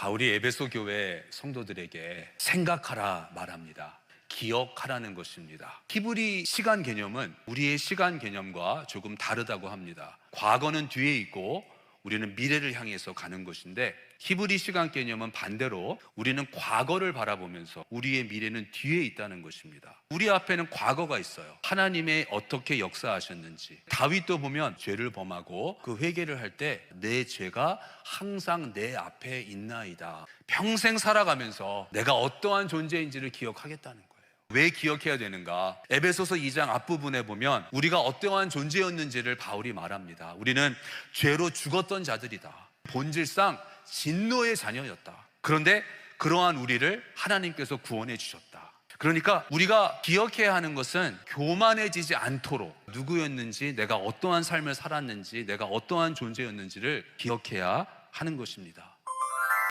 바울이 에베소 교회 성도들에게 생각하라 말합니다. 기억하라는 것입니다. 히브리 시간 개념은 우리의 시간 개념과 조금 다르다고 합니다. 과거는 뒤에 있고 우리는 미래를 향해서 가는 것인데 히브리 시간 개념은 반대로 우리는 과거를 바라보면서 우리의 미래는 뒤에 있다는 것입니다. 우리 앞에는 과거가 있어요. 하나님의 어떻게 역사하셨는지. 다윗도 보면 죄를 범하고 그 회개를 할 때 내 죄가 항상 내 앞에 있나이다. 평생 살아가면서 내가 어떠한 존재인지를 기억하겠다는 거예요. 왜 기억해야 되는가? 에베소서 2장 앞부분에 보면 우리가 어떠한 존재였는지를 바울이 말합니다. 우리는 죄로 죽었던 자들이다. 본질상 진노의 자녀였다. 그런데 그러한 우리를 하나님께서 구원해 주셨다. 그러니까 우리가 기억해야 하는 것은 교만해지지 않도록 누구였는지, 내가 어떠한 삶을 살았는지, 내가 어떠한 존재였는지를 기억해야 하는 것입니다.